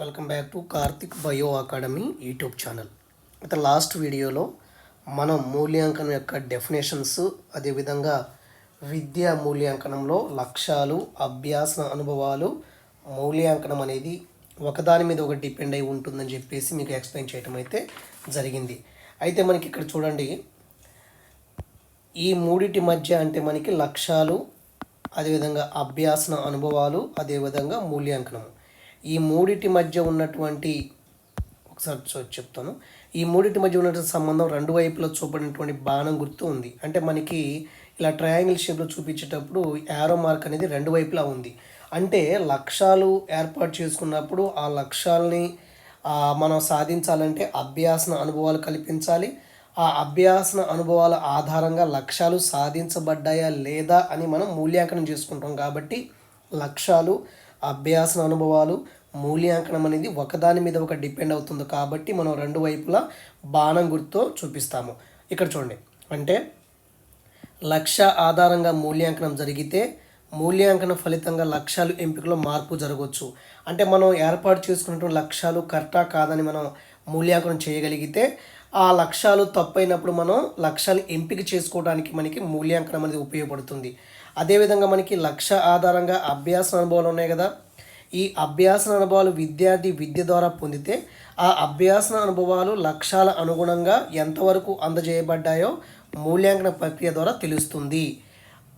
Welcome back to Karthik bio academy YouTube channel. అయితే last వీడియోలో మనం మూల్యాంకనం యొక్క డెఫినేషన్స్ అదేవిధంగా విద్యా మూల్యాంకనంలో లక్ష్యాలు అభ్యాస అనుభవాలు మూల్యాంకనం అనేది ఒకదాని మీద ఒకటి డిపెండ్ అయి ఉంటుందని చెప్పేసి మీకు ఎక్స్ప్లెయిన్ చేయడం అయితే జరిగింది. అయితే మనకి ఇక్కడ చూడండి ఈ మూడిటి మధ్య అంటే మనకి లక్ష్యాలు అదేవిధంగా అభ్యాసన అనుభవాలు అదేవిధంగా మూల్యాంకనం ఈ మూడిటి మధ్య ఉన్నటువంటి ఒకసారి చూ- చెప్తాను. ఈ మూడిటి మధ్య ఉన్నటువంటి సంబంధం రెండు వైపులా చూపడినటువంటి బాణం గుర్తు ఉంది. అంటే మనకి ఇలా ట్రయాంగిల్ షేప్లో చూపించేటప్పుడు యారో మార్క్ అనేది రెండు వైపులా ఉంది. అంటే లక్ష్యాలు ఏర్పాటు చేసుకున్నప్పుడు ఆ లక్ష్యాలని మనం సాధించాలంటే అభ్యాసన అనుభవాలు కల్పించాలి. ఆ అభ్యాసన అనుభవాల ఆధారంగా లక్ష్యాలు సాధించబడ్డాయా లేదా అని మనం మూల్యాంకనం చేసుకుంటాం. కాబట్టి లక్ష్యాలు అభ్యాసన అనుభవాలు మూల్యాంకనం అనేది ఒకదాని మీద ఒక డిపెండ్ అవుతుంది కాబట్టి మనం రెండు వైపులా బాణం గుర్తుతో చూపిస్తాము. ఇక్కడ చూడండి. అంటే లక్ష్య ఆధారంగా మూల్యాంకనం జరిగితే మూల్యాంకన ఫలితంగా లక్ష్యాలు ఎంపికలో మార్పు జరగవచ్చు. అంటే మనం ఏర్పాటు చేసుకున్నటువంటి లక్ష్యాలు కరెక్టా కాదని మనం మూల్యాంకనం చేయగలిగితే ఆ లక్ష్యాలు తప్పైనప్పుడు మనం లక్ష్యాలు ఎంపిక చేసుకోవడానికి మనకి మూల్యాంకనం అనేది ఉపయోగపడుతుంది. అదేవిధంగా మనకి లక్ష్య ఆధారంగా అభ్యాస అనుభవాలు ఉన్నాయి కదా. ఈ అభ్యాసన అనుభవాలు విద్యార్థి విద్య ద్వారా పొందితే ఆ అభ్యాసన అనుభవాలు లక్ష్యాల అనుగుణంగా ఎంతవరకు అందజేయబడ్డాయో మూల్యాంకన ప్రక్రియ ద్వారా తెలుస్తుంది.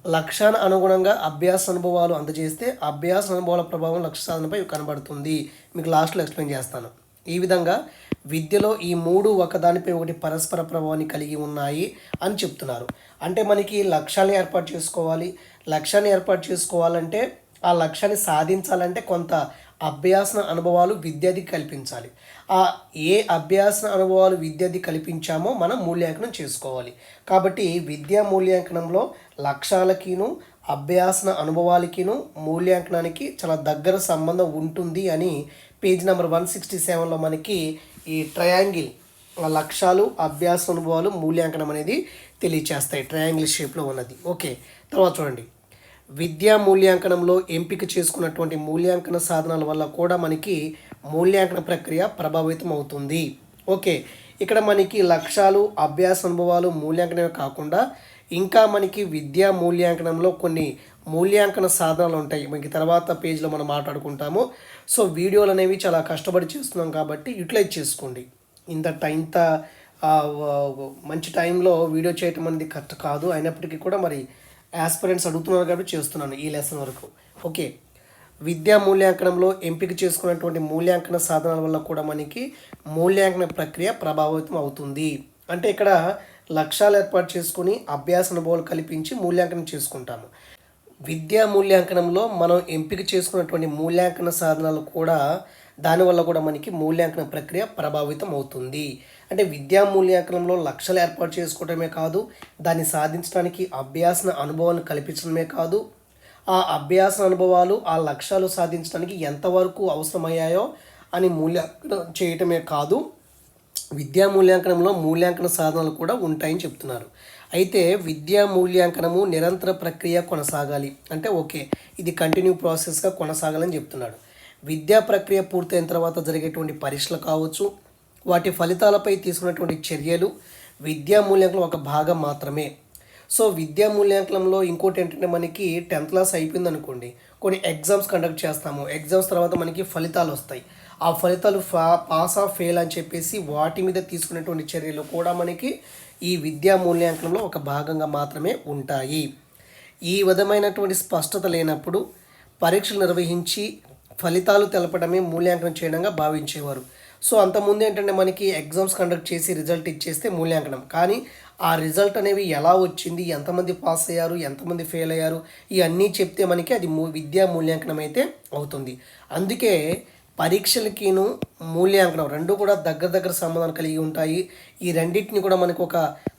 లక్ష్యాన అనుగుణంగా అభ్యాస అనుభవాలు అందజేస్తే అభ్యాస అనుభవాల ప్రభావం లక్ష్య సాధనపై కనబడుతుంది. మీకు లాస్ట్లో ఎక్స్ప్లెయిన్ చేస్తాను. ఈ విధంగా విద్యలో ఈ మూడు ఒకదానిపై ఒకటి పరస్పర ప్రభావాన్ని కలిగి ఉన్నాయి అని చెప్తున్నారు. అంటే మనకి లక్ష్యాన్ని ఏర్పాటు చేసుకోవాలి. లక్ష్యాన్ని ఏర్పాటు చేసుకోవాలంటే ఆ లక్ష్యాన్ని సాధించాలంటే కొంత అభ్యాసన అనుభవాలు విద్యార్థికి కల్పించాలి. ఆ ఏ అభ్యాసన అనుభవాలు విద్యార్థి కల్పించామో మనం మూల్యాంకనం చేసుకోవాలి. కాబట్టి విద్యా మూల్యాంకనంలో లక్ష్యాలకిను అభ్యాసన అనుభవాలకిను మూల్యాంకనానికి చాలా దగ్గర సంబంధం ఉంటుంది అని పేజ్ నెంబర్ వన్ సిక్స్టీ సెవెన్లో మనకి ఈ ట్రయాంగిల్ లక్ష్యాలు అభ్యాస అనుభవాలు మూల్యాంకనం అనేది తెలియచేస్తాయి ట్రయాంగిల్ షేప్లో ఉన్నది. ఓకే తర్వాత చూడండి. విద్యా మూల్యాంకనంలో ఎంపిక చేసుకున్నటువంటి మూల్యాంకన సాధనాల వల్ల కూడా మనకి మూల్యాంకన ప్రక్రియ ప్రభావితం అవుతుంది. ఓకే ఇక్కడ మనకి లక్ష్యాలు అభ్యాస అనుభవాలు మూల్యాంకనమే కాకుండా ఇంకా మనకి విద్యా మూల్యాంకనంలో కొన్ని మూల్యాంకన సాధనాలు ఉంటాయి. మనకి తర్వాత పేజ్లో మనం మాట్లాడుకుంటాము. సో వీడియోలు అనేవి చాలా కష్టపడి చేస్తున్నాం కాబట్టి యూటిలైజ్ చేసుకోండి. ఇంత ఇంత మంచి టైంలో వీడియో చేయటం అనేది కరెక్ట్ కాదు. అయినప్పటికీ కూడా మరి యాస్పిరెంట్స్ అడుగుతున్నారు కాబట్టి చేస్తున్నాను ఈ లెసన్ వరకు. ఓకే విద్యా మూల్యాంకనంలో ఎంపిక చేసుకున్నటువంటి మూల్యాంకన సాధనాల వల్ల కూడా మనకి మూల్యాంకన ప్రక్రియ ప్రభావితం అవుతుంది. అంటే ఇక్కడ లక్ష్యాలు ఏర్పాటు చేసుకుని అభ్యాస అనుభవాలు కల్పించి మూల్యాంకనం చేసుకుంటాము. విద్యా మూల్యాంకనంలో మనం ఎంపిక చేసుకున్నటువంటి మూల్యాంకన సాధనాలు కూడా దానివల్ల కూడా మనకి మూల్యాంకన ప్రక్రియ ప్రభావితం అవుతుంది. అంటే విద్యా మూల్యాంకనంలో లక్ష్యాలు ఏర్పాటు చేసుకోవటమే కాదు దాన్ని సాధించడానికి అభ్యాసన అనుభవాన్ని కల్పించడమే కాదు. ఆ అభ్యాస అనుభవాలు ఆ లక్ష్యాలు సాధించడానికి ఎంతవరకు అవసరమయ్యాయో అని మూల్యాంకనం చేయటమే కాదు విద్యా మూల్యాంకనంలో మూల్యాంకన సాధనాలు కూడా ఉంటాయని చెప్తున్నారు. అయితే విద్యా మూల్యాంకనము నిరంతర ప్రక్రియ కొనసాగాలి. అంటే ఓకే ఇది కంటిన్యూ ప్రాసెస్గా కొనసాగాలని చెప్తున్నాడు. విద్యా ప్రక్రియ పూర్తయిన తర్వాత జరిగేటువంటి పరీక్షలు కావచ్చు వాటి ఫలితాలపై తీసుకున్నటువంటి చర్యలు విద్యా మూల్యాంకనం ఒక భాగం మాత్రమే. సో విద్యా మూల్యాంకనంలో ఇంకోటి ఏంటంటే మనకి టెన్త్ క్లాస్ అయిపోయింది అనుకోండి కొన్ని ఎగ్జామ్స్ కండక్ట్ చేస్తాము. ఎగ్జామ్స్ తర్వాత మనకి ఫలితాలు వస్తాయి. ఆ ఫలితాలు ఫా పాస్ ఆఫ్ ఫెయిల్ అని చెప్పేసి వాటి మీద తీసుకునేటువంటి చర్యలు కూడా మనకి ఈ విద్యా మూల్యాంకనంలో ఒక భాగంగా మాత్రమే ఉంటాయి. ఈ విధమైనటువంటి స్పష్టత లేనప్పుడు పరీక్షలు నిర్వహించి ఫలితాలు తెలపడమే మూల్యాంకనం చేయడంగా భావించేవారు. సో అంతకుముందు ఏంటంటే మనకి ఎగ్జామ్స్ కండక్ట్ చేసి రిజల్ట్ ఇచ్చేస్తే మూల్యాంకనం. కానీ ఆ రిజల్ట్ అనేవి ఎలా వచ్చింది ఎంతమంది పాస్ అయ్యారు ఎంతమంది ఫెయిల్ అయ్యారు ఇవన్నీ చెప్తే మనకి అది మూ విద్యా మూల్యాంకనం అయితే అవుతుంది. అందుకే పరీక్షలకిను మూల్యాంకనం రెండు కూడా దగ్గర దగ్గర సంబంధం కలిగి ఉంటాయి. ఈ రెండింటిని కూడా మనకు ఒక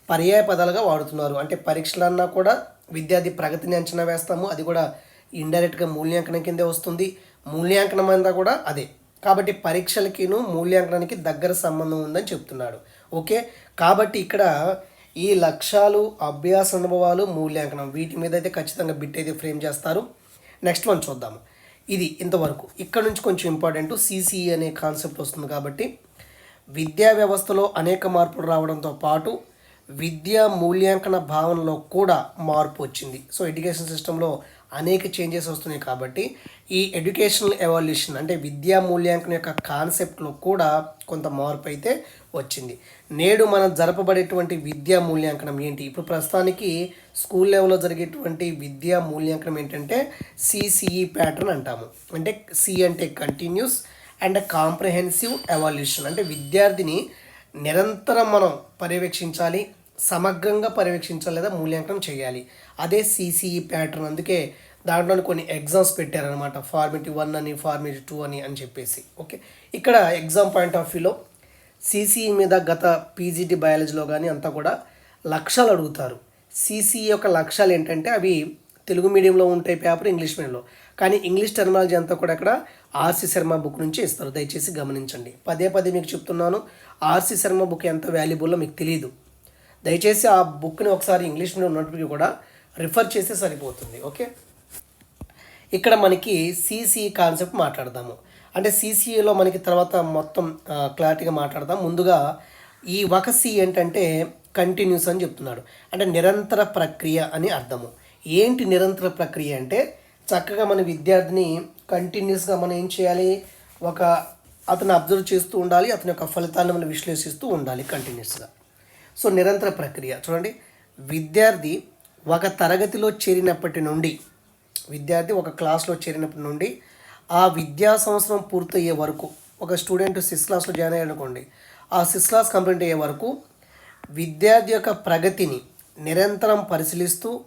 పర్యాయ పదాలుగా వాడుతున్నారు. అంటే పరీక్షలన్నా కూడా విద్యార్థి ప్రగతిని అంచనా వేస్తాము. అది కూడా ఇండైరెక్ట్గా మూల్యాంకనం కిందే వస్తుంది. మూల్యాంకనం అంతా కూడా అదే. కాబట్టి పరీక్షలకిను మూల్యాంకనానికి దగ్గర సంబంధం ఉందని చెప్తున్నాడు. ఓకే? కాబట్టి ఇక్కడ ఈ లక్ష్యాలు అభ్యాస అనుభవాలు మూల్యాంకనం వీటి మీద అయితే ఖచ్చితంగా బిట్ అయితే ఫ్రేమ్ చేస్తారు. నెక్స్ట్ వన్ చూద్దాము. ఇది ఇంతవరకు. ఇక్కడ నుంచి కొంచెం ఇంపార్టెంట్. సిసిఈ అనే కాన్సెప్ట్ వస్తుంది కాబట్టి విద్యా వ్యవస్థలో అనేక మార్పులు రావడంతో పాటు విద్యా మూల్యాంకన భావనలో కూడా మార్పు వచ్చింది. సో ఎడ్యుకేషన్ సిస్టంలో అనేక చేంజెస్ వస్తున్నాయి కాబట్టి ఈ ఎడ్యుకేషనల్ ఎవాల్యూషన్ అంటే విద్యా మూల్యాంకనం యొక్క కాన్సెప్ట్లో కూడా కొంత మార్పు అయితే వచ్చింది. నేడు మనం జరపబడేటువంటి విద్యా మూల్యాంకనం ఏంటి? ఇప్పుడు ప్రస్తుతానికి స్కూల్ లెవెల్లో జరిగేటువంటి విద్యా మూల్యాంకనం ఏంటంటే సిసిఈ ప్యాటర్న్ అంటాము. అంటే సి అంటే కంటిన్యూస్ అండ్ కాంప్రహెన్సివ్ ఎవాల్యూషన్ అంటే విద్యార్థిని నిరంతరం మనం పర్యవేక్షించాలి సమగ్రంగా పర్యవేక్షించాలి లేదా మూల్యాంకనం చేయాలి. అదే సిసిఈ ప్యాటర్న్ అందుకే దాంట్లో కొన్ని ఎగ్జామ్స్ పెట్టారనమాట ఫార్మేటివ్ వన్ అని ఫార్మేటివ్ టూ అని అని చెప్పేసి. ఓకే ఇక్కడ ఎగ్జామ్ పాయింట్ ఆఫ్ వ్యూలో సిసిఈ మీద గత పీజీటీ బయాలజీలో కానీ అంతా కూడా లక్ష్యాలు అడుగుతారు. సిసిఈ యొక్క లక్ష్యాలు ఏంటంటే అవి తెలుగు మీడియంలో ఉంటాయి పేపర్ ఇంగ్లీష్ మీడియంలో కానీ ఇంగ్లీష్ టెర్మినాలజీ అంతా కూడా ఇక్కడ ఆర్సి శర్మ బుక్ నుంచి ఇస్తారు. దయచేసి గమనించండి. పదే పదే మీకు చెప్తున్నాను. ఆర్సి శర్మ బుక్ ఎంత వాల్యుబుల్లో మీకు తెలియదు దయచేసి ఆ బుక్ని ఒకసారి ఇంగ్లీష్లో ఉన్నప్పటికీ కూడా రిఫర్ చేస్తే సరిపోతుంది ఓకే? ఇక్కడ మనకి సీసీ కాన్సెప్ట్ మాట్లాడదాము. అంటే సీసీలో మనకి తర్వాత మొత్తం క్లారిటీగా మాట్లాడదాం. ముందుగా ఈ ఒక సి ఏంటంటే కంటిన్యూస్ అని చెప్తున్నాడు. అంటే నిరంతర ప్రక్రియ అని అర్థము. ఏంటి నిరంతర ప్రక్రియ అంటే చక్కగా మన విద్యార్థిని కంటిన్యూస్గా మనం ఏం చేయాలి? ఒక అతను అబ్జర్వ్ చేస్తూ ఉండాలి అతని యొక్క ఫలితాన్ని మనం విశ్లేషిస్తూ ఉండాలి కంటిన్యూస్గా. సో నిరంతర ప్రక్రియ. చూడండి. విద్యార్థి ఒక తరగతిలో చేరినప్పటి నుండి విద్యార్థి ఒక క్లాస్లో చేరినప్పటి నుండి ఆ విద్యా సంవత్సరం పూర్తయ్యే వరకు ఒక స్టూడెంట్ సిక్స్త్ క్లాస్లో జాయిన్ అయ్యాడు అనుకోండి. ఆ సిక్స్త్ క్లాస్ కంప్లీట్ అయ్యే వరకు విద్యార్థి యొక్క ప్రగతిని నిరంతరం పరిశీలిస్తూ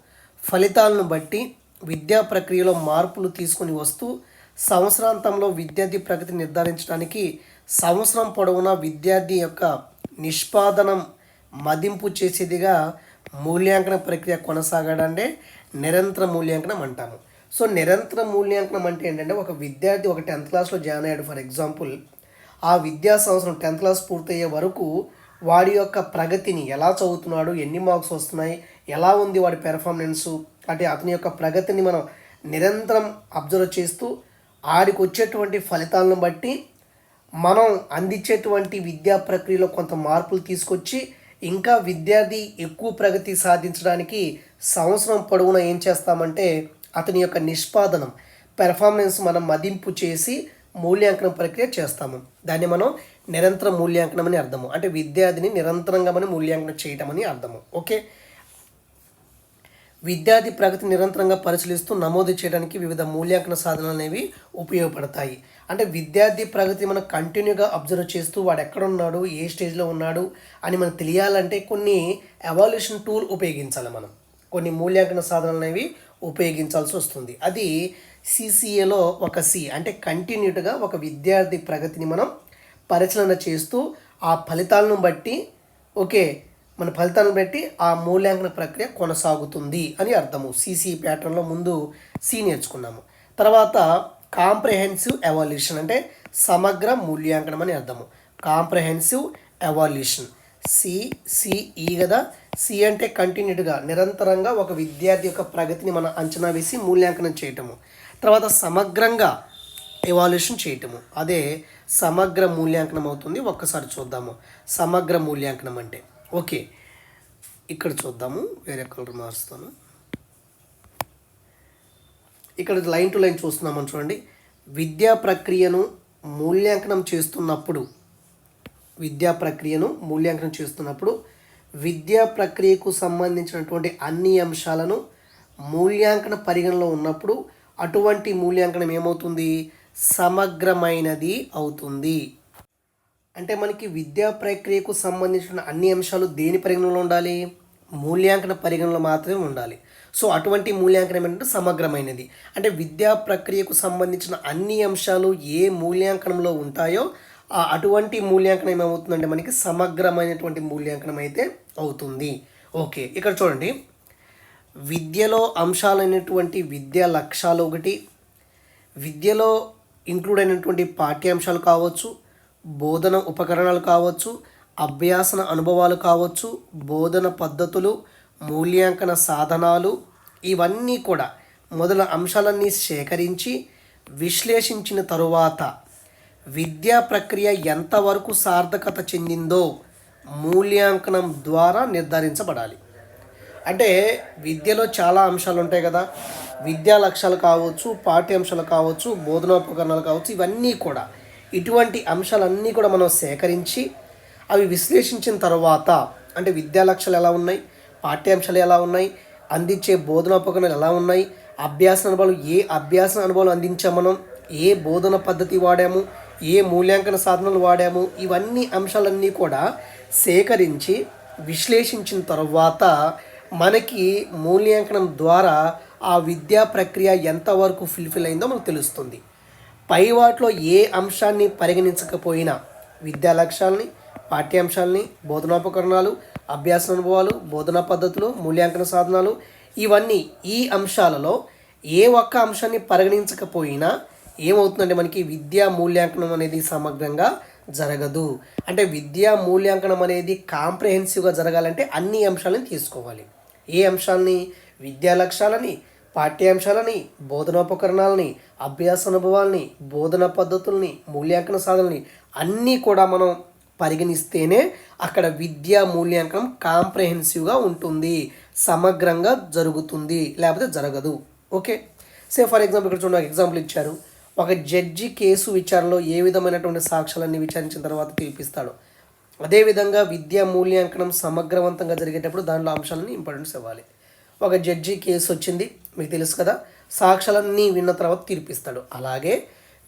ఫలితాలను బట్టి విద్యా ప్రక్రియలో మార్పులు తీసుకొని వస్తూ సంవత్సరాంతంలో విద్యార్థి ప్రగతి నిర్ధారించడానికి సంవత్సరం పొడవునా విద్యార్థి యొక్క నిష్పాదనం మదింపు చేసేదిగా మూల్యాంకన ప్రక్రియ కొనసాగడాన్నే నిరంతర మూల్యాంకనం అంటాము. సో నిరంతర మూల్యాంకనం అంటే ఏంటంటే ఒక విద్యార్థి ఒక టెన్త్ క్లాస్లో జాయిన్ అయ్యాడు. ఫర్ ఎగ్జాంపుల్ ఆ విద్యా సంవత్సరం టెన్త్ క్లాస్ పూర్తయ్యే వరకు వాడి యొక్క ప్రగతిని ఎలా చదువుతున్నాడు ఎన్ని మార్క్స్ వస్తున్నాయి ఎలా ఉంది వాడి పెర్ఫార్మెన్సు అంటే అతని యొక్క ప్రగతిని మనం నిరంతరం అబ్జర్వ్ చేస్తూ ఆడికి వచ్చేటువంటి ఫలితాలను బట్టి మనం అందించేటువంటి విద్యా ప్రక్రియలో కొంత మార్పులు తీసుకొచ్చి ఇంకా విద్యార్థి ఎక్కువ ప్రగతి సాధించడానికి సంవత్సరం పొడవునా ఏం చేస్తామంటే అతని యొక్క నిష్పాదనం పెర్ఫార్మెన్స్ మనం మదింపు చేసి మూల్యాంకనం ప్రక్రియ చేస్తాము. దాన్ని మనం నిరంతర మూల్యాంకనం అని అర్థము. అంటే విద్యార్థిని నిరంతరంగా మనం మూల్యాంకనం చేయటం అని అర్థము. ఓకే? విద్యార్థి ప్రగతి నిరంతరంగా పరిశీలిస్తూ నమోదు చేయడానికి వివిధ మూల్యాంకన సాధనలు అనేవి ఉపయోగపడతాయి. అంటే విద్యార్థి ప్రగతి మనం కంటిన్యూగా అబ్జర్వ్ చేస్తూ వాడు ఎక్కడ ఉన్నాడు ఏ స్టేజ్లో ఉన్నాడు అని మనకు తెలియాలంటే కొన్ని ఎవాల్యూషన్ టూల్ ఉపయోగించాలి మనం. కొన్ని మూల్యాంకన సాధనలు అనేవి ఉపయోగించాల్సి వస్తుంది. అది సిసిఏలో ఒక సి అంటే కంటిన్యూట్గా ఒక విద్యార్థి ప్రగతిని మనం పరిశీలన చేస్తూ ఆ ఫలితాలను బట్టి ఓకే మన ఫలితాలను బట్టి ఆ మూల్యాంకన ప్రక్రియ కొనసాగుతుంది అని అర్థము. సిసి ప్యాటర్న్లో ముందు సి నేర్చుకున్నాము. తర్వాత కాంప్రహెన్సివ్ ఎవాల్యూషన్ అంటే సమగ్ర మూల్యాంకనం అని అర్థము. Comprehensive evaluation. C CE e కదా. సి అంటే కంటిన్యూట్గా నిరంతరంగా ఒక విద్యార్థి యొక్క ప్రగతిని మనం అంచనా వేసి మూల్యాంకనం చేయటము. తర్వాత సమగ్రంగా ఎవాల్యూషన్ చేయటము. అదే సమగ్ర మూల్యాంకనం అవుతుంది. ఒక్కసారి చూద్దాము. సమగ్ర మూల్యాంకనం అంటే ఓకే. ఇక్కడ చూద్దాము వేరే కలర్ మారుస్తాను. ఇక్కడ లైన్ టు లైన్ చూస్తున్నామని చూడండి. విద్యా ప్రక్రియను మూల్యాంకనం చేస్తున్నప్పుడు విద్యా ప్రక్రియను మూల్యాంకనం చేస్తున్నప్పుడు విద్యా ప్రక్రియకు సంబంధించినటువంటి అన్ని అంశాలను మూల్యాంకన పరిగణలో ఉన్నప్పుడు అటువంటి మూల్యాంకనం ఏమవుతుంది? సమగ్రమైనది అవుతుంది. అంటే మనకి విద్యా ప్రక్రియకు సంబంధించిన అన్ని అంశాలు దేని పరిగణనలో ఉండాలి? మూల్యాంకన పరిగణనలో మాత్రమే ఉండాలి. సో అటువంటి మూల్యాంకనం ఏంటంటే సమగ్రమైనది. అంటే విద్యా ప్రక్రియకు సంబంధించిన అన్ని అంశాలు ఏ మూల్యాంకనంలో ఉంటాయో ఆ అటువంటి మూల్యాంకనం ఏమవుతుందంటే మనకి సమగ్రమైనటువంటి మూల్యాంకనం అయితే అవుతుంది. ఓకే ఇక్కడ చూడండి. విద్యలో అంశాలైనటువంటి విద్యా లక్ష్యాలు ఒకటి. విద్యలో ఇంక్లూడ్ అయినటువంటి పాఠ్యాంశాలు కావచ్చు. బోధన ఉపకరణాలు కావచ్చు అభ్యాసన అనుభవాలు కావచ్చు బోధన పద్ధతులు మూల్యాంకన సాధనాలు ఇవన్నీ కూడా మొదల అంశాలన్నీ సేకరించి విశ్లేషించిన తరువాత విద్యా ప్రక్రియ ఎంతవరకు సార్థకత చెందిందో మూల్యాంకనం ద్వారా నిర్ధారించబడాలి. అంటే విద్యలో చాలా అంశాలు ఉంటాయి కదా. విద్యా లక్ష్యాలు కావచ్చు పాఠ్యాంశాలు కావచ్చు బోధనోపకరణాలు కావచ్చు ఇవన్నీ కూడా ఇటువంటి అంశాలన్నీ కూడా మనం సేకరించి అవి విశ్లేషించిన తర్వాత అంటే విద్యా లక్ష్యాలు ఎలా ఉన్నాయి పాఠ్యాంశాలు ఎలా ఉన్నాయి అందించే బోధనోపకరణాలు ఎలా ఉన్నాయి అభ్యాస అనుభవాలు ఏ అభ్యాస అనుభవాలు అందించాం మనం ఏ బోధన పద్ధతి వాడాము ఏ మూల్యాంకన సాధనలు వాడాము ఇవన్నీ అంశాలన్నీ కూడా సేకరించి విశ్లేషించిన తర్వాత మనకి మూల్యాంకనం ద్వారా ఆ విద్యా ప్రక్రియ ఎంతవరకు ఫుల్ఫిల్ అయిందో మనకు తెలుస్తుంది. పై వాటిలో ఏ అంశాన్ని పరిగణించకపోయినా విద్యా లక్ష్యాలని పాఠ్యాంశాలని బోధనోపకరణాలు అభ్యాస అనుభవాలు బోధనా పద్ధతులు మూల్యాంకన సాధనాలు ఇవన్నీ ఈ అంశాలలో ఏ ఒక్క అంశాన్ని పరిగణించకపోయినా ఏమవుతుందంటే మనకి విద్యా మూల్యాంకనం అనేది సమగ్రంగా జరగదు. అంటే విద్యా మూల్యాంకనం అనేది కాంప్రహెన్సివ్గా జరగాలంటే అన్ని అంశాలను తీసుకోవాలి. ఏ అంశాలని విద్యా లక్ష్యాలని పాఠ్యాంశాలని బోధనోపకరణాలని అభ్యాస అనుభవాల్ని బోధన పద్ధతుల్ని మూల్యాంకన సాధనని అన్నీ కూడా మనం పరిగణిస్తేనే అక్కడ విద్యా మూల్యాంకనం కాంప్రహెన్సివ్గా ఉంటుంది. సమగ్రంగా జరుగుతుంది. లేకపోతే జరగదు. ఓకే? సే ఫర్ ఎగ్జాంపుల్ ఇక్కడ చూడండి ఎగ్జాంపుల్ ఇచ్చారు. ఒక జడ్జి కేసు విచారణలో ఏ విధమైనటువంటి సాక్ష్యాలన్నీ విచారించిన తర్వాత తీర్పిస్తాడు. అదేవిధంగా విద్యా మూల్యాంకనం సమగ్రవంతంగా జరిగేటప్పుడు దానిలో అంశాలని ఇంపార్టెన్స్ ఇవ్వాలి. ఒక జడ్జి కేసు వచ్చింది మీకు తెలుసు కదా సాక్ష్యాలన్నీ విన్న తర్వాత తీర్పిస్తాడు. అలాగే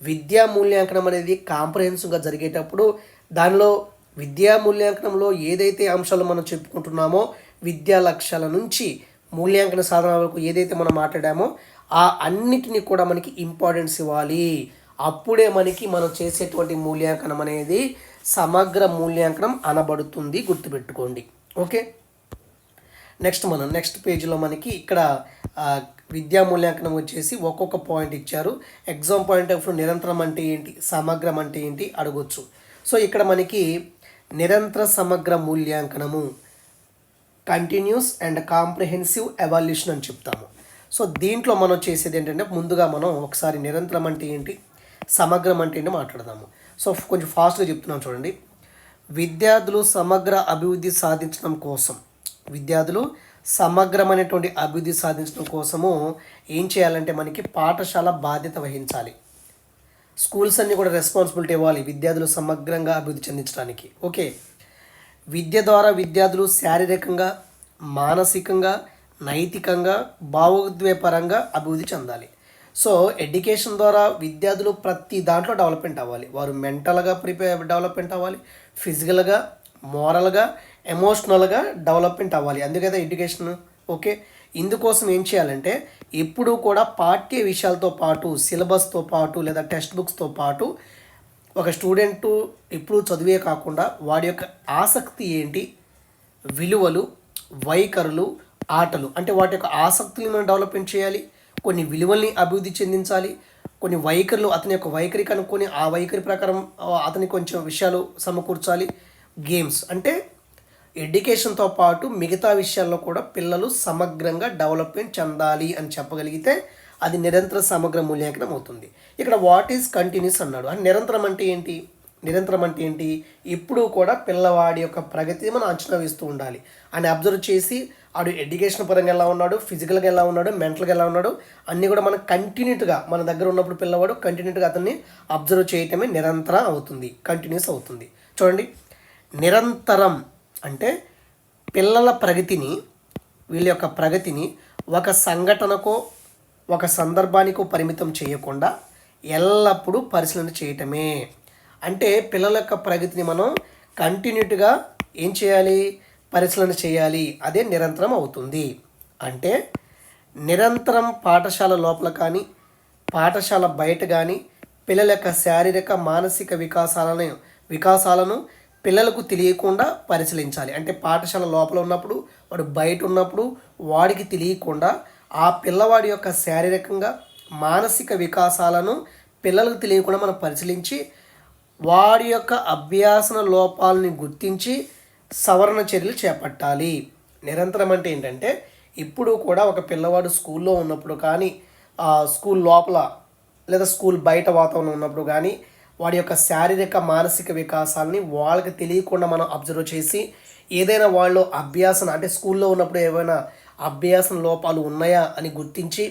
విద్యా మూల్యాంకనం అనేది కాంప్రహెన్సివ్గా జరిగేటప్పుడు దానిలో విద్యా మూల్యాంకనంలో ఏదైతే అంశాలు మనం చెప్పుకుంటున్నామో విద్యా లక్ష్యాల నుంచి మూల్యాంకన సాధన వరకు ఏదైతే మనం మాట్లాడామో ఆ అన్నిటిని కూడా మనకి ఇంపార్టెన్స్ ఇవ్వాలి. అప్పుడే మనకి మనం చేసేటువంటి మూల్యాంకనం అనేది సమగ్ర మూల్యాంకనం అనబడుతుంది గుర్తుపెట్టుకోండి. ఓకే? నెక్స్ట్ మనం నెక్స్ట్ పేజీలో మనకి ఇక్కడ విద్యా మూల్యాంకనం వచ్చేసి ఒక్కొక్క పాయింట్ ఇచ్చారు. ఎగ్జామ్ పాయింట్ ఆఫ్ వ్యూ నిరంతరం అంటే ఏంటి? సమగ్రం అంటే ఏంటి? అడగొచ్చు. సో ఇక్కడ మనకి నిరంతర సమగ్ర మూల్యాంకనము కంటిన్యూస్ అండ్ కాంప్రిహెన్సివ్ ఎవాల్యూషన్ అని చెప్తాము. సో దీంట్లో మనం చేసేది ఏంటంటే ముందుగా మనం ఒకసారి నిరంతరం అంటే ఏంటి? సమగ్రం అంటే ఏంటి మాట్లాడదాము. సో కొంచెం ఫాస్ట్గా చెప్తున్నాం చూడండి. విద్యార్థులు సమగ్ర అభివృద్ధి సాధించడం కోసం విద్యార్థులు సమగ్రమైనటువంటి అభివృద్ధి సాధించడం కోసము ఏం చేయాలంటే మనకి పాఠశాల బాధ్యత వహించాలి. స్కూల్స్ అన్నీ కూడా రెస్పాన్సిబిలిటీ ఇవ్వాలి విద్యార్థులు సమగ్రంగా అభివృద్ధి చెందించడానికి. ఓకే? విద్య ద్వారా విద్యార్థులు శారీరకంగా మానసికంగా నైతికంగా భావోద్వేపరంగా అభివృద్ధి చెందాలి. సో ఎడ్యుకేషన్ ద్వారా విద్యార్థులు ప్రతి దాంట్లో డెవలప్మెంట్ అవ్వాలి. వారు మెంటల్గా ప్రిపేర్ డెవలప్మెంట్ అవ్వాలి. ఫిజికల్గా మోరల్గా ఎమోషనల్గా డెవలప్మెంట్ అవ్వాలి. అందుకదా ఎడ్యుకేషన్ ఓకే ఇందుకోసం ఏం చేయాలంటే ఎప్పుడూ కూడా పాఠ్య విషయాలతో పాటు సిలబస్తో పాటు లేదా టెక్స్ట్ బుక్స్తో పాటు ఒక స్టూడెంట్ ఎప్పుడూ చదివే కాకుండా వాడి యొక్క ఆసక్తి ఏంటి? విలువలు వైఖరులు ఆటలు. అంటే వాటి యొక్క ఆసక్తిని మనం డెవలప్మెంట్ చేయాలి. కొన్ని విలువల్ని అభివృద్ధి చెందించాలి. కొన్ని వైఖరులు అతని యొక్క వైఖరి కనుక్కొని ఆ వైఖరి ప్రకారం అతని కొంచెం విషయాలు సమకూర్చాలి. గేమ్స్ అంటే ఎడ్యుకేషన్తో పాటు మిగతా విషయాల్లో కూడా పిల్లలు సమగ్రంగా డెవలప్మెంట్ చెందాలి అని చెప్పగలిగితే అది నిరంతర సమగ్ర మూల్యాంకనం అవుతుంది. ఇక్కడ వాట్ ఈజ్ కంటిన్యూస్ అన్నాడు. అని నిరంతరం అంటే ఏంటి? నిరంతరం అంటే ఏంటి? ఎప్పుడూ కూడా పిల్లవాడి యొక్క ప్రగతిని మనం అంచనా వేస్తూ ఉండాలి. అని అబ్జర్వ్ చేసి ఆడు ఎడ్యుకేషన్ పరంగా ఎలా ఉన్నాడు? ఫిజికల్గా ఎలా ఉన్నాడు? మెంటల్గా ఎలా ఉన్నాడు? అన్నీ కూడా మనం కంటిన్యూట్గా మన దగ్గర ఉన్నప్పుడు పిల్లవాడు కంటిన్యూట్గా అతన్ని అబ్జర్వ్ చేయటమే నిరంతరం అవుతుంది. కంటిన్యూస్ అవుతుంది. చూడండి. నిరంతరం అంటే పిల్లల ప్రగతిని వీళ్ళ యొక్క ప్రగతిని ఒక సంఘటనకో ఒక సందర్భానికో పరిమితం చేయకుండా ఎల్లప్పుడూ పరిశీలన చేయటమే. అంటే పిల్లల యొక్క ప్రగతిని మనం కంటిన్యూట్గా ఏం చేయాలి? పరిశీలన చేయాలి. అదే నిరంతరం అవుతుంది. అంటే నిరంతరం పాఠశాల లోపల కానీ పాఠశాల బయట కానీ పిల్లల యొక్క శారీరక మానసిక వికాసాలను వికాసాలను పిల్లలకు తెలియకుండా పరిశీలించాలి. అంటే పాఠశాల లోపల ఉన్నప్పుడు వాడు బయట ఉన్నప్పుడు వాడికి తెలియకుండా ఆ పిల్లవాడి యొక్క శారీరకంగా మానసిక వికాసాలను పిల్లలకు తెలియకుండా మనం పరిశీలించి వాడి యొక్క అభ్యాసన లోపాలని గుర్తించి సవరణ చర్యలు చేపట్టాలి. నిరంతరం అంటే ఏంటంటే ఇప్పుడు కూడా ఒక పిల్లవాడు స్కూల్లో ఉన్నప్పుడు కానీ ఆ స్కూల్ లోపల లేదా స్కూల్ బయట వాతావరణం ఉన్నప్పుడు కానీ వాడి యొక్క శారీరక మానసిక వికాసాన్ని వాళ్ళకి తెలియకుండా మనం అబ్జర్వ్ చేసి ఏదైనా వాళ్ళు అభ్యాసం అంటే స్కూల్లో ఉన్నప్పుడు ఏమైనా అభ్యాసం లోపాలు ఉన్నాయా అని గుర్తించి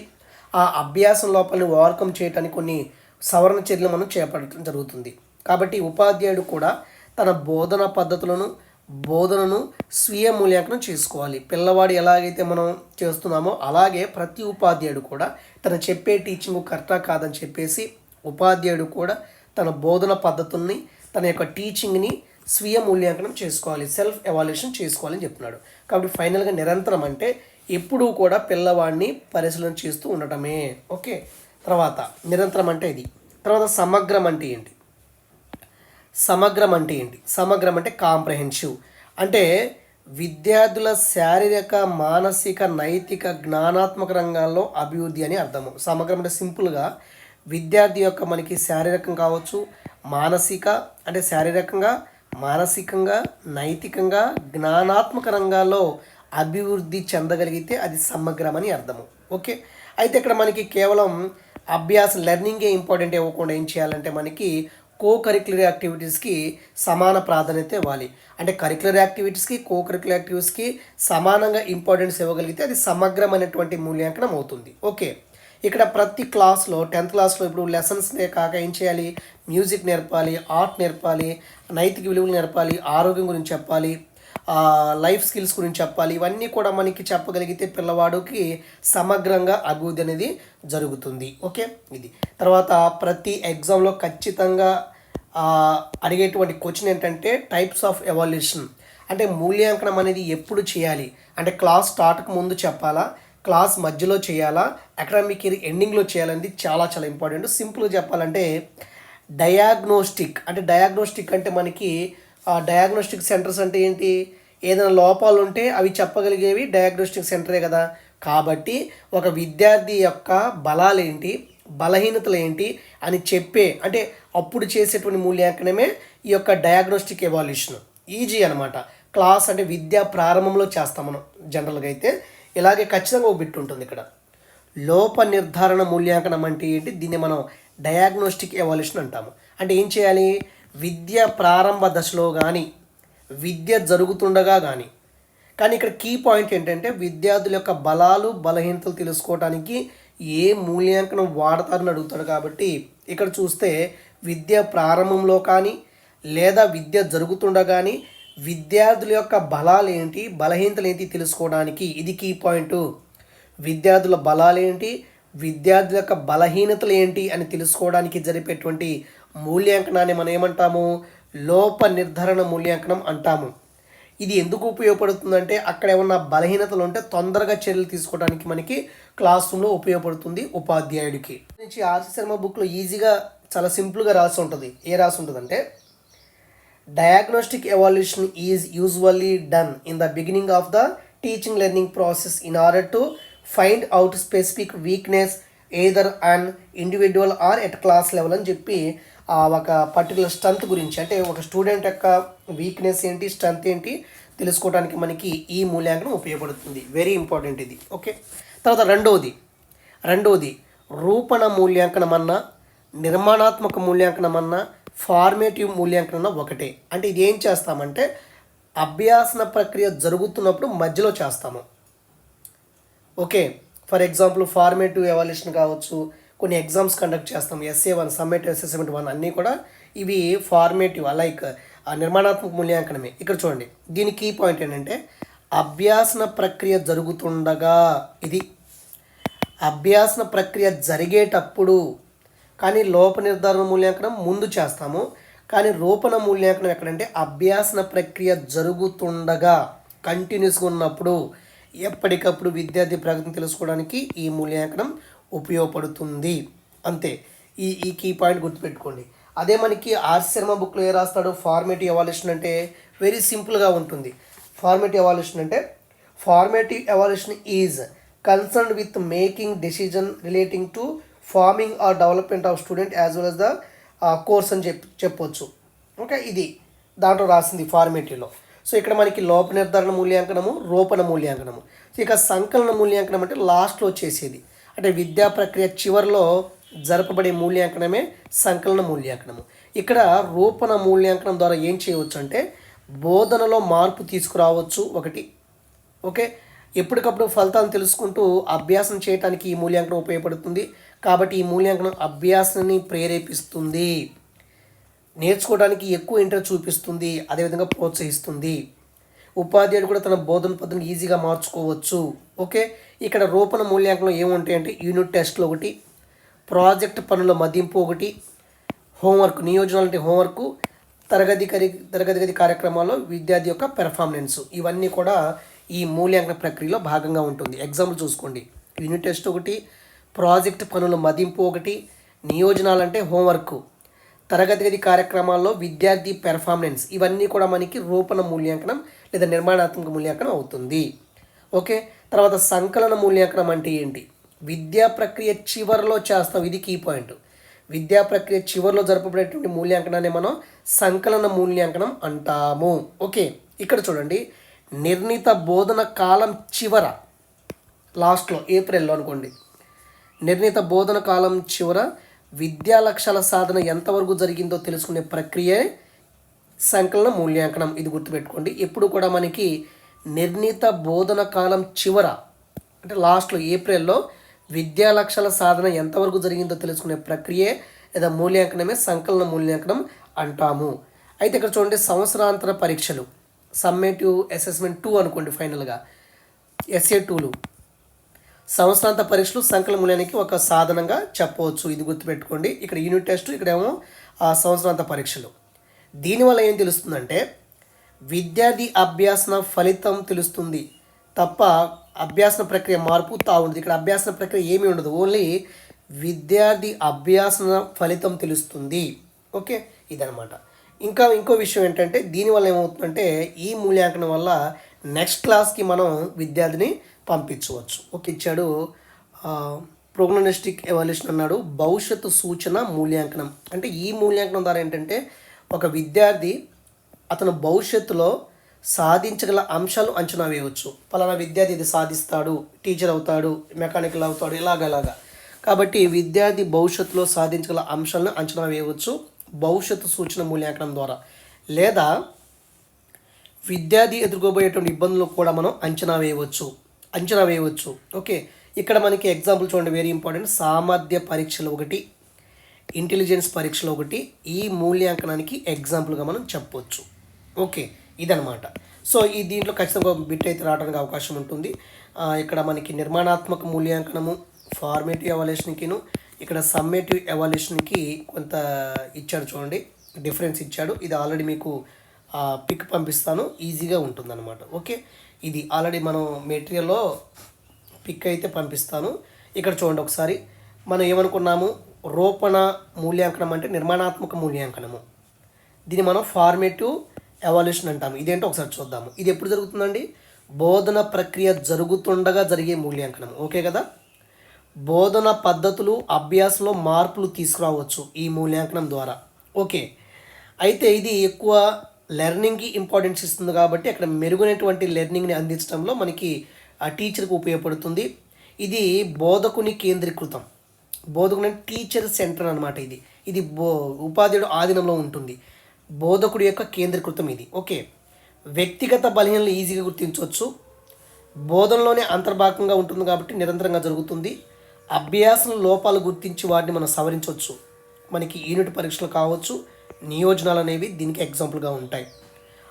ఆ అభ్యాసం లోపాలను ఓవర్కమ్ చేయడానికి కొన్ని సవరణ చర్యలు మనం చేపట్టడం జరుగుతుంది. కాబట్టి ఉపాధ్యాయుడు కూడా తన బోధన పద్ధతులను బోధనను స్వీయ మూల్యాంకనం చేసుకోవాలి. పిల్లవాడు ఎలాగైతే మనం చేస్తున్నామో అలాగే ప్రతి ఉపాధ్యాయుడు కూడా తన చెప్పే టీచింగ్ కరెక్టా కాదని చెప్పేసి ఉపాధ్యాయుడు కూడా తన బోధన పద్ధతుల్ని తన యొక్క టీచింగ్ని స్వీయ మూల్యాంకనం చేసుకోవాలి సెల్ఫ్ ఎవాల్యుయేషన్ చేసుకోవాలని చెప్తున్నాడు. కాబట్టి ఫైనల్గా నిరంతరం అంటే ఎప్పుడూ కూడా పిల్లవాడిని పరిశీలన చేస్తూ ఉండటమే. ఓకే? తర్వాత నిరంతరం అంటే ఇది. తర్వాత సమగ్రం అంటే ఏంటి? సమగ్రం అంటే ఏంటి? సమగ్రం అంటే కాంప్రహెన్సివ్. అంటే విద్యార్థుల శారీరక మానసిక నైతిక జ్ఞానాత్మక రంగాల్లో అభివృద్ధి అని అర్థము. సమగ్రం అంటే సింపుల్గా విద్యార్థి యొక్క మనకి శారీరకం కావచ్చు మానసిక అంటే శారీరకంగా మానసికంగా నైతికంగా జ్ఞానాత్మక రంగాల్లో అభివృద్ధి చెందగలిగితే అది సమగ్రమని అర్థము. ఓకే? అయితే ఇక్కడ మనకి కేవలం అభ్యాస లెర్నింగే ఇంపార్టెంట్ ఇవ్వకుండా ఏం చేయాలంటే మనకి కో కరిక్యులర్ యాక్టివిటీస్కి సమాన ప్రాధాన్యత ఇవ్వాలి. అంటే కరిక్యులర్ యాక్టివిటీస్కి కో కరిక్యులర్ యాక్టివిటీస్కి సమానంగా ఇంపార్టెన్స్ ఇవ్వగలిగితే అది సమగ్రమైనటువంటి మూల్యాంకనం అవుతుంది. ఓకే? ఇక్కడ ప్రతి క్లాస్లో టెన్త్ క్లాస్లో ఇప్పుడు లెసన్స్నే కాక ఏం చేయాలి? మ్యూజిక్ నేర్పాలి ఆర్ట్ నేర్పాలి నైతిక విలువలు నేర్పాలి ఆరోగ్యం గురించి చెప్పాలి లైఫ్ స్కిల్స్ గురించి చెప్పాలి. ఇవన్నీ కూడా మనకి చెప్పగలిగితే పిల్లవాడికి సమగ్రంగా అభివృద్ధి అనేది జరుగుతుంది. ఓకే? ఇది. తర్వాత ప్రతి ఎగ్జామ్లో ఖచ్చితంగా అడిగేటువంటి క్వశ్చన్ ఏంటంటే టైప్స్ ఆఫ్ ఎవాల్యూషన్. అంటే మూల్యాంకనం అనేది ఎప్పుడు చేయాలి? అంటే క్లాస్ స్టార్ట్కి ముందు చెప్పాలా? క్లాస్ మధ్యలో చేయాలా? అకాడమిక్ ఇయర్ ఎండింగ్లో చేయాలనేది చాలా చాలా ఇంపార్టెంట్. సింపుల్గా చెప్పాలంటే డయాగ్నోస్టిక్ అంటే డయాగ్నోస్టిక్ అంటే మనకి డయాగ్నోస్టిక్ సెంటర్స్ అంటే ఏంటి? ఏదైనా లోపాలు ఉంటే అవి చెప్పగలిగేవి డయాగ్నోస్టిక్ సెంటరే కదా. కాబట్టి ఒక విద్యార్థి యొక్క బలాలు ఏంటి? బలహీనతలు ఏంటి? అని చెప్పే అంటే అప్పుడు చేసేటువంటి మూల్యాంకనమే ఈ యొక్క డయాగ్నోస్టిక్ ఎవాల్యూషన్ ఈజీ అనమాట క్లాస్ అంటే విద్యా ప్రారంభంలో చేస్తాం మనం జనరల్గా అయితే. ఇలాగే ఖచ్చితంగా ఒక బిట్ ఉంటుంది ఇక్కడ. లోప నిర్ధారణ మూల్యాంకనం అంటే ఏంటి? దీన్ని మనం డయాగ్నోస్టిక్ ఎవాల్యూషన్ అంటాము. అంటే ఏం చేయాలి? విద్య ప్రారంభ దశలో కానీ విద్య జరుగుతుండగా కానీ కానీ ఇక్కడ కీ పాయింట్ ఏంటంటే విద్యార్థుల యొక్క బలాలు బలహీనతలు తెలుసుకోవడానికి ఏ మూల్యాంకనం వాడతారని అడుగుతాడు కాబట్టి ఇక్కడ చూస్తే విద్య ప్రారంభంలో కానీ లేదా విద్య జరుగుతుండగాని విద్యార్థుల యొక్క బలాలు ఏంటి బలహీనతలు ఏంటి తెలుసుకోవడానికి ఇది కీ పాయింట్ విద్యార్థుల బలాలు ఏంటి విద్యార్థుల యొక్క బలహీనతలు ఏంటి అని తెలుసుకోవడానికి జరిపేటువంటి మూల్యాంకనాన్ని మనం ఏమంటాము? లోప నిర్ధారణ మూల్యాంకనం అంటాము. ఇది ఎందుకు ఉపయోగపడుతుందంటే అక్కడ ఏమన్నా బలహీనతలు ఉంటే తొందరగా చర్యలు తీసుకోవడానికి మనకి క్లాస్ రూమ్లో ఉపయోగపడుతుంది ఉపాధ్యాయుడికి. నుంచి ఆర్సి శర్మ బుక్లో ఈజీగా చాలా సింపుల్గా రాసి ఉంటుంది. ఏ రాసి ఉంటుందంటే diagnostic evaluation is usually done in the beginning of the teaching learning process in order to find out specific weakness either and individual or at class level అని చెప్పి ఆ ఒక పర్టికులర్ స్ట్రెంత్ గురించి అంటే ఒక స్టూడెంట్ యొక్క వీక్నెస్ ఏంటి strength ఏంటి తెలుసుకోవడానికి మనకి ఈ మూల్యాంకనం ఉపయోగపడుతుంది. వెరీ ఇంపార్టెంట్ ఇది. ఓకే తర్వాత రెండవది రెండవది రూపణ మూల్యాంకనం అన్నా నిర్మాణాత్మక మూల్యాంకనం అన్నా ఫార్మేటివ్ మూల్యాంకనం ఒకటే. అంటే ఇది ఏం చేస్తామంటే అభ్యాసన ప్రక్రియ జరుగుతున్నప్పుడు మధ్యలో చేస్తాము. Okay for example formative evaluation కావచ్చు కొన్ని ఎగ్జామ్స్ కండక్ట్ చేస్తాం SA one summative assessment one అన్నీ కూడా ఇవి ఫార్మేటివ్ లైక్ నిర్మాణాత్మక మూల్యాంకనమే. ఇక్కడ చూడండి దీని కీ పాయింట్ ఏంటంటే అభ్యాసన ప్రక్రియ జరుగుతుండగా ఇది అభ్యాసన ప్రక్రియ జరిగేటప్పుడు కానీ లోప నిర్ధారణ మూల్యాంకనం ముందు చేస్తాము. కానీ రూపణ మూల్యాంకనం ఎక్కడంటే అభ్యాసన ప్రక్రియ జరుగుతుండగా కంటిన్యూస్గా ఉన్నప్పుడు ఎప్పటికప్పుడు విద్యార్థి ప్రగతిని తెలుసుకోవడానికి ఈ మూల్యాంకనం ఉపయోగపడుతుంది. అంతే. ఈ ఈ కీ పాయింట్ గుర్తుపెట్టుకోండి. అదే మనకి ఆర్ శర్మ బుక్లో ఏ రాస్తాడు? ఫార్మేటివ్ ఎవాల్యూషన్ అంటే వెరీ సింపుల్గా ఉంటుంది. ఫార్మేటివ్ ఎవాల్యూషన్ అంటే formative evaluation is concern with making decision relating to forming or development of student as well as the course అని చెప్ చెప్పొచ్చు. ఓకే? ఇది. దాంట్లో రాసింది ఫార్మేటివ్లో. సో ఇక్కడ మనకి లోప నిర్ధారణ మూల్యాంకనము రూపణ మూల్యాంకనము. సో ఇక సంకలన మూల్యాంకనం అంటే లాస్ట్లో చేసేది అంటే విద్యా ప్రక్రియ చివరిలో జరపబడే మూల్యాంకనమే సంకలన మూల్యాంకనము. ఇక్కడ రూపణ మూల్యాంకనం ద్వారా ఏం చేయవచ్చు అంటే బోధనలో మార్పు తీసుకురావచ్చు ఒకటి. ఓకే? ఎప్పటికప్పుడు ఫలితాలను తెలుసుకుంటూ అభ్యాసం చేయడానికి ఈ మూల్యాంకనం ఉపయోగపడుతుంది. కాబట్టి ఈ మూల్యాంకనం అభ్యాసాన్ని ప్రేరేపిస్తుంది. నేర్చుకోవడానికి ఎక్కువ ఇంట్రెస్ట్ చూపిస్తుంది అదేవిధంగా ప్రోత్సహిస్తుంది. ఉపాధ్యాయుడు కూడా తన బోధన పద్ధతిని ఈజీగా మార్చుకోవచ్చు. ఓకే? ఇక్కడ రూపణ మూల్యాంకనం ఏముంటాయంటే యూనిట్ టెస్ట్లు ఒకటి ప్రాజెక్ట్ పనుల మదింపు ఒకటి హోంవర్క్ నియోజనాలు హోంవర్క్ తరగతి కరి తరగతి గది కార్యక్రమాల్లో విద్యార్థి యొక్క పెర్ఫార్మెన్స్. ఇవన్నీ కూడా ఈ మూల్యాంకన ప్రక్రియలో భాగంగా ఉంటుంది. ఎగ్జాంపుల్ చూసుకోండి. యూనిట్ టెస్ట్ ఒకటి ప్రాజెక్ట్ పనుల మదింపు ఒకటి నియోజనాలంటే హోంవర్క్. తరగతి గది కార్యక్రమాల్లో విద్యార్థి పెర్ఫార్మెన్స్. ఇవన్నీ కూడా మనకి రూపణ మూల్యాంకనం లేదా నిర్మాణాత్మక మూల్యాంకనం అవుతుంది. ఓకే? తర్వాత సంకలన మూల్యాంకనం అంటే ఏంటి? విద్యా ప్రక్రియ చివరిలో చేస్తాం. ఇది కీ పాయింట్ విద్యా ప్రక్రియ చివరిలో జరపబడేటువంటి మూల్యాంకనాన్ని మనం సంకలన మూల్యాంకనం అంటాము. ఓకే? ఇక్కడ చూడండి. నిర్ణీత బోధన కాలం చివర. లాస్ట్లో ఏప్రిల్లో అనుకోండి. నిర్ణీత బోధన కాలం చివర విద్యా లక్ష్యాల సాధన ఎంతవరకు జరిగిందో తెలుసుకునే ప్రక్రియే సంకలన మూల్యాంకనం. ఇది గుర్తుపెట్టుకోండి. ఎప్పుడు కూడా మనకి నిర్ణీత బోధన కాలం చివర అంటే లాస్ట్లో ఏప్రిల్లో విద్యా లక్ష్యాల సాధన ఎంతవరకు జరిగిందో తెలుసుకునే ప్రక్రియే లేదా మూల్యాంకనమే సంకలన మూల్యాంకనం అంటాము. అయితే ఇక్కడ చూడండి సంవత్సరాంతర పరీక్షలు. సమ్మేటివ్ అసెస్మెంట్ టూ అనుకోండి ఫైనల్గా. ఎస్ఏ టూలు సంవత్సరాంత పరీక్షలు సంకలన మూల్యానికి ఒక సాధనంగా చెప్పవచ్చు. ఇది గుర్తుపెట్టుకోండి. ఇక్కడ యూనిట్ టెస్ట్ ఇక్కడేమో ఆ సంవత్సరాంత పరీక్షలు. దీనివల్ల ఏం తెలుస్తుందంటే విద్యార్థి అభ్యాసన ఫలితం తెలుస్తుంది. తప్ప అభ్యాసన ప్రక్రియ మార్పు తా ఉండదు ఇక్కడ అభ్యాసన ప్రక్రియ ఏమీ ఉండదు. ఓన్లీ విద్యార్థి అభ్యాసన ఫలితం తెలుస్తుంది. ఓకే? ఇదనమాట ఇంకా ఇంకో విషయం ఏంటంటే దీనివల్ల ఏమవుతుందంటే ఈ మూల్యాంకనం వల్ల నెక్స్ట్ క్లాస్కి మనం విద్యార్థిని పంపించవచ్చు. ఓకే ఇచ్చాడు ప్రోగ్నోస్టిక్ ఎవాల్యూషన్ అన్నాడు భవిష్యత్తు సూచన మూల్యాంకనం. అంటే ఈ మూల్యాంకనం ద్వారా ఏంటంటే ఒక విద్యార్థి అతను భవిష్యత్తులో సాధించగల అంశాలు అంచనా వేయవచ్చు. పలానా విద్యార్థి ఇది సాధిస్తాడు టీచర్ అవుతాడు మెకానికల్ అవుతాడు ఇలాగలాగా కాబట్టి విద్యార్థి భవిష్యత్తులో సాధించగల అంశాలను అంచనా వేయవచ్చు భవిష్యత్తు సూచన మూల్యాంకనం ద్వారా. లేదా విద్యార్థి ఎదుర్కోబోయేటువంటి ఇబ్బందులు కూడా మనం అంచనా వేయవచ్చు. అంచనా వేయవచ్చు. ఓకే. ఇక్కడ మనకి ఎగ్జాంపుల్ చూడండి వెరీ ఇంపార్టెంట్ సామర్థ్య పరీక్షలు ఒకటి ఇంటెలిజెన్స్ పరీక్షలు ఒకటి ఈ మూల్యాంకనానికి ఎగ్జాంపుల్గా మనం చెప్పవచ్చు ఓకే. ఇదనమాట సో ఈ దీంట్లో ఖచ్చితంగా బిట్ అయితే రావడానికి అవకాశం ఉంటుంది. ఇక్కడ మనకి నిర్మాణాత్మక మూల్యాంకనము ఫార్మేటివ్ ఎవాల్యుయేషన్కిను ఇక్కడ సమ్మేటివ్ ఎవాల్యుయేషన్కి కొంత ఇచ్చాడు చూడండి డిఫరెన్స్ ఇచ్చాడు. ఇది ఆల్రెడీ మీకు పిక్ పంపిస్తాను. ఈజీగా ఉంటుందన్నమాట. ఓకే. ఇది ఆల్రెడీ మనం మెటీరియల్లో పిక్ అయితే పంపిస్తాను. ఇక్కడ చూడండి ఒకసారి. మనం ఏమనుకున్నాము? రూపణ మూల్యాంకనం అంటే నిర్మాణాత్మక మూల్యాంకనము. దీన్ని మనం ఫార్మేటివ్ ఎవాల్యూషన్ అంటాము. ఇదేంటో ఒకసారి చూద్దాము. ఇది ఎప్పుడు జరుగుతుందండి? బోధన ప్రక్రియ జరుగుతుండగా జరిగే మూల్యాంకనం ఓకే కదా? బోధన పద్ధతులు అభ్యాసంలో మార్పులు తీసుకురావచ్చు ఈ మూల్యాంకనం ద్వారా. ఓకే. అయితే ఇది ఎక్కువ లెర్నింగ్కి ఇంపార్టెన్స్ ఇస్తుంది కాబట్టి అక్కడ మెరుగైనటువంటి లెర్నింగ్ని అందించడంలో మనకి ఆ టీచర్కి ఉపయోగపడుతుంది. ఇది బోధకుని కేంద్రీకృతం. బోధకుని టీచర్ సెంటర్ అనమాట ఇది. ఇది బో ఉపాధ్యాయుడు ఆధీనంలో ఉంటుంది. బోధకుడి యొక్క కేంద్రీకృతం ఇది. ఓకే. వ్యక్తిగత బలహీనలు ఈజీగా గుర్తించవచ్చు. బోధనలోనే అంతర్భాగంగా ఉంటుంది కాబట్టి నిరంతరంగా జరుగుతుంది. అభ్యాసం లోపాలు గుర్తించి వాటిని మనం సవరించవచ్చు. మనకి యూనిట్ పరీక్షలు కావచ్చు. నియోజనాలు అనేవి దీనికి ఎగ్జాంపుల్గా ఉంటాయి.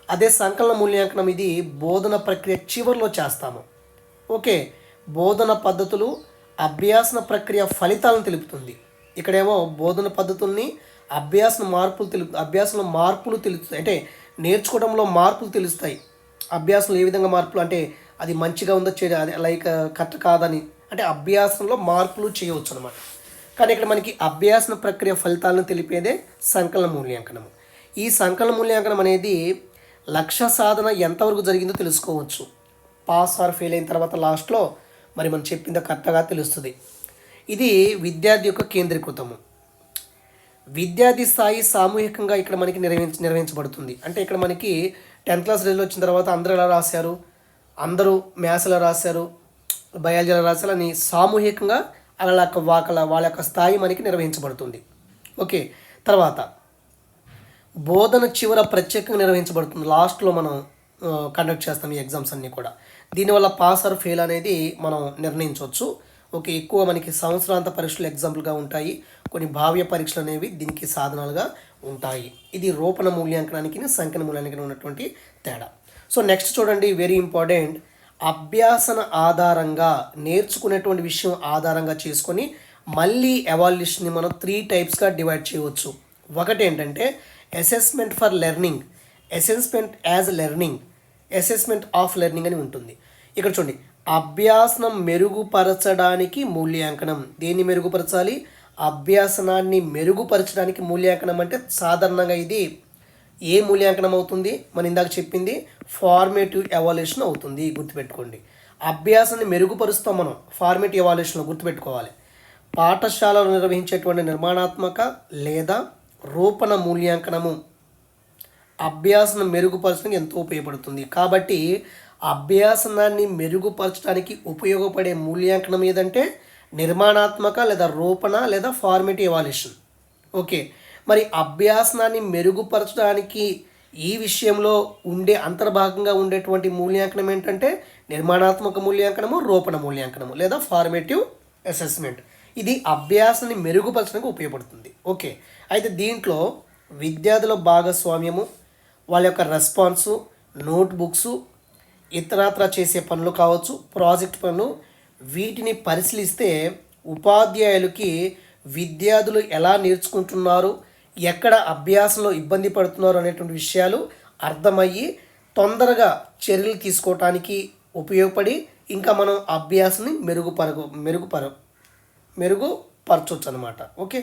అదే సంకలన మూల్యాంకనం ఇది బోధన ప్రక్రియ చివరిలో చేస్తాము. ఓకే బోధన పద్ధతులు అభ్యాసన ప్రక్రియ ఫలితాలను తెలుపుతుంది. ఇక్కడేమో బోధన పద్ధతుల్ని అభ్యాసన మార్పులు తెలుపు అభ్యాసంలో మార్పులు తెలుస్తాయి అంటే నేర్చుకోవడంలో మార్పులు తెలుస్తాయి. అభ్యాసంలో ఏ విధంగా మార్పులు అంటే అది మంచిగా ఉందో చే అది లైక్ కరెక్ట్ కాదని. అంటే అభ్యాసంలో మార్పులు చేయవచ్చు అనమాట కానీ ఇక్కడ మనకి అభ్యాసన ప్రక్రియ ఫలితాలను తెలిపేదే సంకలన మూల్యాంకనము. ఈ సంకలన మూల్యాంకనం అనేది లక్ష్య సాధన ఎంతవరకు జరిగిందో తెలుసుకోవచ్చు. పాస్ ఆర్ ఫెయిల్ అయిన తర్వాత లాస్ట్లో మరి మనం చెప్పిందో కరెక్ట్గా తెలుస్తుంది. ఇది విద్యార్థి యొక్క కేంద్రీకృతము. విద్యార్థి స్థాయి సామూహికంగా ఇక్కడ మనకి నిర్వహించ నిర్వహించబడుతుంది. అంటే ఇక్కడ మనకి టెన్త్ క్లాస్ రిజల్ట్ వచ్చిన తర్వాత అందరూ ఎలా రాశారు? అందరూ మ్యాథ్స్ ఎలా రాశారు? బయాలజీ ఎలా రాశారు? అని సామూహికంగా వాళ్ళ యొక్క వాకల వాళ్ళ యొక్క స్థాయి మనకి నిర్వహించబడుతుంది. ఓకే తర్వాత బోధన చివర ప్రత్యేకంగా నిర్వహించబడుతుంది. లాస్ట్లో మనం కండక్ట్ చేస్తాం ఈ ఎగ్జామ్స్ అన్నీ కూడా. దీనివల్ల పాస్ ఆర్ ఫెయిల్ అనేది మనం నిర్ణయించవచ్చు. ఓకే ఎక్కువ మనకి సంవత్సరాంత పరీక్షలు ఎగ్జాంపుల్గా ఉంటాయి. కొన్ని భావ్య పరీక్షలు అనేవి దీనికి సాధనాలుగా ఉంటాయి. ఇది రూపణ మూల్యాంకనానికి సంఖ్యన మూల్యాంకనం ఉన్నటువంటి తేడా. సో నెక్స్ట్ చూడండి వెరీ ఇంపార్టెంట్ అభ్యాసన ఆధారంగా నేర్చుకునేటువంటి విషయం ఆధారంగా చేసుకొని మళ్ళీ ఎవాల్యూషన్ని మనం త్రీ టైప్స్గా డివైడ్ చేయవచ్చు. ఒకటి ఏంటంటే assessment for learning assessment as learning assessment of learning అని ఉంటుంది. ఇక్కడ చూడండి అభ్యాసనం మెరుగుపరచడానికి మూల్యాంకనం. దేన్ని మెరుగుపరచాలి? అభ్యాసనాన్ని మెరుగుపరచడానికి మూల్యాంకనం అంటే సాధారణంగా ఇది ఏ మూల్యాంకనం అవుతుంది? మనం ఇందాక చెప్పింది ఫార్మేటివ్ ఎవాల్యూషన్ అవుతుంది గుర్తుపెట్టుకోండి. అభ్యాసాన్ని మెరుగుపరుస్తాం మనం ఫార్మేటివ్ ఎవాల్యుయేషన్లో గుర్తుపెట్టుకోవాలి. పాఠశాలలో నిర్వహించేటువంటి నిర్మాణాత్మక లేదా రూపణ మూల్యాంకనము అభ్యాసనం మెరుగుపరచడానికి ఎంతో ఉపయోగపడుతుంది. కాబట్టి అభ్యాసనాన్ని మెరుగుపరచడానికి ఉపయోగపడే మూల్యాంకనం ఏదంటే నిర్మాణాత్మక లేదా రూపణ లేదా ఫార్మేటివ్ ఎవాల్యూషన్ ఓకే. మరి అభ్యాసనాన్ని మెరుగుపరచడానికి ఈ విషయంలో ఉండే అంతర్భాగంగా ఉండేటువంటి మూల్యాంకనం ఏంటంటే నిర్మాణాత్మక మూల్యాంకనము రూపణ మూల్యాంకనము లేదా ఫార్మేటివ్ అసెస్మెంట్. ఇది అభ్యాసాన్ని మెరుగుపరచడానికి ఉపయోగపడుతుంది. ఓకే. అయితే దీంట్లో విద్యార్థుల భాగస్వామ్యము వాళ్ళ యొక్క రెస్పాన్సు నోట్బుక్స్ ఇతరత్ర చేసే పనులు కావచ్చు ప్రాజెక్ట్ పనులు వీటిని పరిశీలిస్తే ఉపాధ్యాయులకి విద్యార్థులు ఎలా నేర్చుకుంటున్నారు ఎక్కడ అభ్యాసంలో ఇబ్బంది పడుతున్నారు అనేటువంటి విషయాలు అర్థమయ్యి తొందరగా చర్యలు తీసుకోవటానికి ఉపయోగపడి ఇంకా మనం అభ్యాసాన్ని మెరుగుపరగు మెరుగుపర మెరుగుపరచవచ్చు అనమాట ఓకే?